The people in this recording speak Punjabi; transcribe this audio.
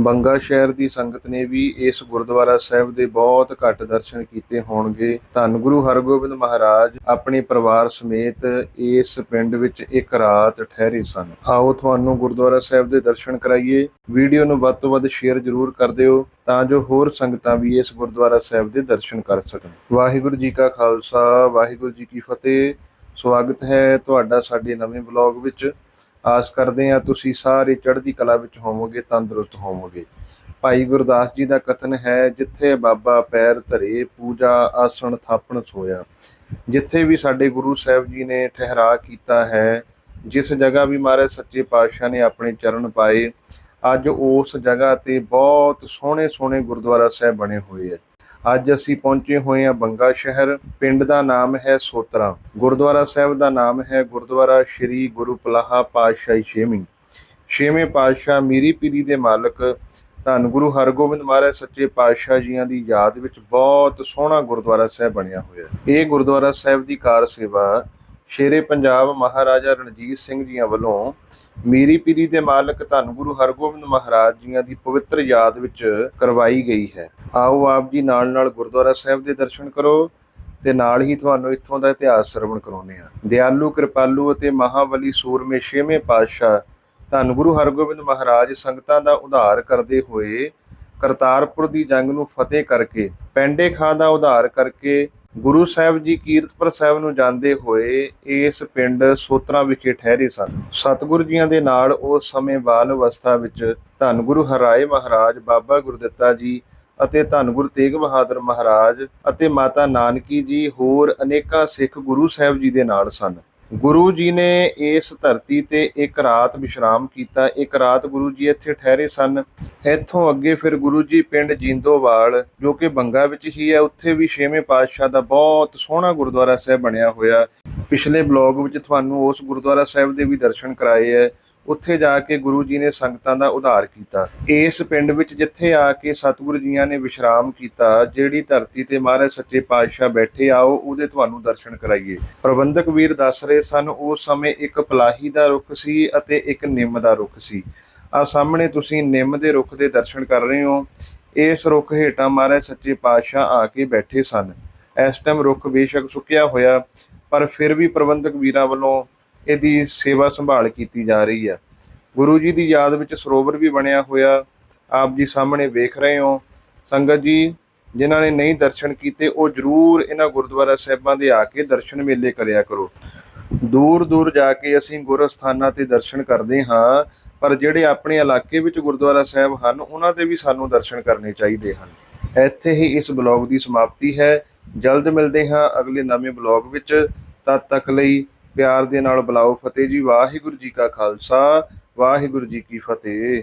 ਬੰਗਾ ਸ਼ਹਿਰ ਦੀ ਸੰਗਤ ਨੇ ਵੀ ਇਸ ਗੁਰਦੁਆਰਾ ਸਾਹਿਬ ਦੇ ਬਹੁਤ ਘੱਟ ਦਰਸ਼ਨ ਕੀਤੇ ਹੋਣਗੇ। ਧੰਨ ਗੁਰੂ ਹਰਗੋਬਿੰਦ ਮਹਾਰਾਜ ਆਪਣੇ ਪਰਿਵਾਰ ਸਮੇਤ ਇਸ ਪਿੰਡ ਵਿੱਚ ਇੱਕ ਰਾਤ ਠਹਿਰੇ ਸਨ। ਆਓ ਤੁਹਾਨੂੰ ਗੁਰਦੁਆਰਾ ਸਾਹਿਬ ਦੇ ਦਰਸ਼ਨ ਕਰਾਈਏ। ਵੀਡੀਓ ਨੂੰ ਵੱਧ ਤੋਂ ਵੱਧ ਸ਼ੇਅਰ ਜ਼ਰੂਰ ਕਰ ਦਿਓ ਤਾਂ ਜੋ ਹੋਰ ਸੰਗਤਾਂ ਵੀ ਇਸ ਗੁਰਦੁਆਰਾ ਸਾਹਿਬ ਦੇ ਦਰਸ਼ਨ ਕਰ ਸਕਣ। ਵਾਹਿਗੁਰੂ ਜੀ ਕਾ ਖਾਲਸਾ, ਵਾਹਿਗੁਰੂ ਜੀ ਕੀ ਫਤਿਹ। ਸਵਾਗਤ ਹੈ ਤੁਹਾਡਾ ਸਾਡੇ ਨਵੇਂ ਬਲੌਗ ਵਿੱਚ। ਆਸ ਕਰਦੇ ਹਾਂ ਤੁਸੀਂ ਸਾਰੇ ਚੜ੍ਹਦੀ ਕਲਾ ਵਿੱਚ ਹੋਵੋਗੇ, ਤੰਦਰੁਸਤ ਹੋਵੋਗੇ। ਭਾਈ ਗੁਰਦਾਸ ਜੀ ਦਾ ਕਥਨ ਹੈ, ਜਿੱਥੇ ਬਾਬਾ ਪੈਰ ਧਰੇ, ਪੂਜਾ, ਆਸਣ, ਥਾਪਣ, ਸੋਇਆ। ਜਿੱਥੇ ਵੀ ਸਾਡੇ ਗੁਰੂ ਸਾਹਿਬ ਜੀ ਨੇ ਠਹਿਰਾ ਕੀਤਾ ਹੈ, ਜਿਸ ਜਗ੍ਹਾ ਵੀ ਮਹਾਰਾਜ ਸੱਚੇ ਪਾਤਸ਼ਾਹ ਨੇ ਆਪਣੇ ਚਰਨ ਪਾਏ, ਅੱਜ ਉਸ ਜਗ੍ਹਾ ਤੇ ਬਹੁਤ ਸੋਹਣੇ ਸੋਹਣੇ ਗੁਰਦੁਆਰਾ ਸਾਹਿਬ ਬਣੇ ਹੋਏ ਹੈ। ਅੱਜ ਅਸੀਂ ਪਹੁੰਚੇ ਹੋਏ ਹਾਂ ਬੰਗਾ ਸ਼ਹਿਰ। ਪਿੰਡ ਦਾ ਨਾਮ ਹੈ ਸੋਤਰਾ। ਗੁਰਦੁਆਰਾ ਸਾਹਿਬ ਦਾ ਨਾਮ ਹੈ ਗੁਰਦੁਆਰਾ ਸ਼੍ਰੀ ਗੁਰੂ ਪਲਾਹਾ ਪਾਤਸ਼ਾਹੀ ਛੇਵੀਂ। ਛੇਵੇਂ ਪਾਤਸ਼ਾਹ ਮੀਰੀ ਪੀਰੀ ਦੇ ਮਾਲਕ ਧੰਨ ਗੁਰੂ ਹਰਗੋਬਿੰਦ ਮਹਾਰਾਜ ਸੱਚੇ ਪਾਤਸ਼ਾਹ ਜੀਆਂ ਦੀ ਯਾਦ ਵਿੱਚ ਬਹੁਤ ਸੋਹਣਾ ਗੁਰਦੁਆਰਾ ਸਾਹਿਬ ਬਣਿਆ ਹੋਇਆ ਹੈ। ਇਹ ਗੁਰਦੁਆਰਾ ਸਾਹਿਬ ਦੀ ਕਾਰ ਸੇਵਾ ਸ਼ੇਰੇ ਪੰਜਾਬ ਮਹਾਰਾਜਾ ਰਣਜੀਤ ਸਿੰਘ ਜੀਆਂ ਵੱਲੋਂ ਮੀਰੀ ਪੀਰੀ ਦੇ ਮਾਲਕ ਧੰਨ ਗੁਰੂ ਹਰਗੋਬਿੰਦ ਮਹਾਰਾਜ ਜੀਆਂ ਦੀ ਪਵਿੱਤਰ ਯਾਦ ਵਿੱਚ ਕਰਵਾਈ ਗਈ ਹੈ। ਆਓ ਆਪ ਜੀ ਨਾਲ ਨਾਲ ਗੁਰਦੁਆਰਾ ਸਾਹਿਬ ਦੇ ਦਰਸ਼ਨ ਕਰੋ ਤੇ ਨਾਲ ਹੀ ਤੁਹਾਨੂੰ ਇੱਥੋਂ ਦਾ ਇਤਿਹਾਸ ਸਰਵਣ ਕਰਾਉਂਦੇ ਹਾਂ। ਦਿਆਲੂ, ਕਿਰਪਾਲੂ ਅਤੇ ਮਹਾਬਲੀ ਸੂਰਮੇ ਛੇਵੇਂ ਪਾਤਸ਼ਾਹ ਧੰਨ ਗੁਰੂ ਹਰਗੋਬਿੰਦ ਮਹਾਰਾਜ ਸੰਗਤਾਂ ਦਾ ਉਧਾਰ ਕਰਦੇ ਹੋਏ ਕਰਤਾਰਪੁਰ ਦੀ ਜੰਗ ਨੂੰ ਫਤਿਹ ਕਰਕੇ, ਪੈਂਡੇ ਖਾਂ ਦਾ ਉਧਾਰ ਕਰਕੇ ਗੁਰੂ ਸਾਹਿਬ ਜੀ ਕੀਰਤਪੁਰ ਸਾਹਿਬ ਨੂੰ ਜਾਂਦੇ ਹੋਏ ਇਸ ਪਿੰਡ ਸੋਤਰਾ ਵਿਖੇ ਠਹਿਰੇ ਸਨ। ਸਤਿਗੁਰੂ ਜੀਆਂ ਦੇ ਨਾਲ ਉਸ ਸਮੇਂ ਬਾਲ ਅਵਸਥਾ ਵਿੱਚ ਧੰਨ ਗੁਰੂ ਹਰਾਏ ਮਹਾਰਾਜ, ਬਾਬਾ ਗੁਰਦਿੱਤਾ ਜੀ ਅਤੇ ਧੰਨ ਗੁਰੂ ਤੇਗ ਬਹਾਦਰ ਮਹਾਰਾਜ ਅਤੇ ਮਾਤਾ ਨਾਨਕੀ ਜੀ ਹੋਰ ਅਨੇਕਾਂ ਸਿੱਖ ਗੁਰੂ ਸਾਹਿਬ ਜੀ ਦੇ ਨਾਲ ਸਨ। ਗੁਰੂ ਜੀ ਨੇ ਇਸ ਧਰਤੀ ਤੇ ਇੱਕ ਰਾਤ ਵਿਸ਼ਰਾਮ ਕੀਤਾ। ਇੱਕ ਰਾਤ ਗੁਰੂ ਜੀ ਇੱਥੇ ਠਹਿਰੇ ਸਨ। ਇੱਥੋਂ ਅੱਗੇ ਫਿਰ ਗੁਰੂ ਜੀ ਪਿੰਡ ਜਿੰਦੋਵਾਲ, ਜੋ ਕਿ ਬੰਗਾ ਵਿੱਚ ਹੀ ਹੈ, ਉੱਥੇ ਵੀ ਛੇਵੇਂ ਪਾਤਸ਼ਾਹ ਦਾ ਬਹੁਤ ਸੋਹਣਾ ਗੁਰਦੁਆਰਾ ਸਾਹਿਬ ਬਣਿਆ ਹੋਇਆ। ਪਿਛਲੇ ਬਲੌਗ ਵਿੱਚ ਤੁਹਾਨੂੰ ਉਸ ਗੁਰਦੁਆਰਾ ਸਾਹਿਬ ਦੇ ਵੀ ਦਰਸ਼ਨ ਕਰਾਏ ਹੈ। ਉੱਥੇ ਜਾ ਕੇ ਗੁਰੂ ਜੀ ਨੇ ਸੰਗਤਾਂ ਦਾ ਉਧਾਰ ਕੀਤਾ। ਇਸ ਪਿੰਡ ਵਿੱਚ ਜਿੱਥੇ ਆ ਕੇ ਸਤਿਗੁਰੂ ਜੀਆਂ ਨੇ ਵਿਸ਼ਰਾਮ ਕੀਤਾ, ਜਿਹੜੀ ਧਰਤੀ ਤੇ ਮਹਾਰਾਜ ਸੱਚੇ ਪਾਤਸ਼ਾਹ ਬੈਠੇ ਆਓ ਉਹਦੇ ਤੁਹਾਨੂੰ ਦਰਸ਼ਨ ਕਰਾਈਏ। ਪ੍ਰਬੰਧਕ ਵੀਰ ਦੱਸ ਰਹੇ ਸਨ, ਉਸ ਸਮੇਂ ਇੱਕ ਪਲਾਹੀ ਦਾ ਰੁੱਖ ਸੀ ਅਤੇ ਇੱਕ ਨਿੰਮ ਦਾ ਰੁੱਖ ਸੀ। ਆ ਸਾਹਮਣੇ ਤੁਸੀਂ ਨਿੰਮ ਦੇ ਰੁੱਖ ਦੇ ਦਰਸ਼ਨ ਕਰ ਰਹੇ ਹੋ। ਇਸ ਰੁੱਖ ਹੇਠਾਂ ਮਹਾਰਾਜ ਸੱਚੇ ਪਾਤਸ਼ਾਹ ਆ ਕੇ ਬੈਠੇ ਸਨ। ਇਸ ਟਾਈਮ ਰੁੱਖ ਬੇਸ਼ੱਕ ਸੁੱਕਿਆ ਹੋਇਆ, ਪਰ ਫਿਰ ਵੀ ਪ੍ਰਬੰਧਕ ਵੀਰਾਂ ਵੱਲੋਂ ਇਹਦੀ ਸੇਵਾ ਸੰਭਾਲ ਕੀਤੀ ਜਾ ਰਹੀ ਹੈ। ਗੁਰੂ ਜੀ ਦੀ ਯਾਦ ਵਿੱਚ ਸਰੋਵਰ ਵੀ ਬਣਿਆ ਹੋਇਆ। ਆਪ ਜੀ ਸਾਹਮਣੇ ਵੇਖ ਰਹੇ ਹੋ। ਸੰਗਤ ਜੀ, ਜਿਨ੍ਹਾਂ ਨੇ ਨਹੀਂ ਦਰਸ਼ਨ ਕੀਤੇ, ਉਹ ਜ਼ਰੂਰ ਇਹਨਾਂ ਗੁਰਦੁਆਰਾ ਸਾਹਿਬਾਂ ਦੇ ਆ ਕੇ ਦਰਸ਼ਨ ਮੇਲੇ ਕਰਿਆ ਕਰੋ। ਦੂਰ ਦੂਰ ਜਾ ਕੇ ਅਸੀਂ ਗੁਰ ਸਥਾਨਾਂ ਤੇ ਦਰਸ਼ਨ ਕਰਦੇ ਹਾਂ, ਪਰ ਜਿਹੜੇ ਆਪਣੇ ਇਲਾਕੇ ਵਿੱਚ ਗੁਰਦੁਆਰਾ ਸਾਹਿਬ ਹਨ, ਉਹਨਾਂ ਦੇ ਵੀ ਸਾਨੂੰ ਦਰਸ਼ਨ ਕਰਨੇ ਚਾਹੀਦੇ ਹਨ। ਇੱਥੇ ਹੀ ਇਸ ਬਲੌਗ ਦੀ ਸਮਾਪਤੀ ਹੈ। ਜਲਦ ਮਿਲਦੇ ਹਾਂ ਅਗਲੇ ਨਵੇਂ ਬਲੌਗ ਵਿੱਚ। ਤਦ ਤੱਕ ਲਈ ਪਿਆਰ ਦੇ ਨਾਲ ਬੁਲਾਓ ਫਤਿਹ ਜੀ ਵਾਹਿਗੁਰੂ ਜੀ ਕਾ ਖਾਲਸਾ ਵਾਹਿਗੁਰੂ ਜੀ ਕੀ ਫਤਿਹ।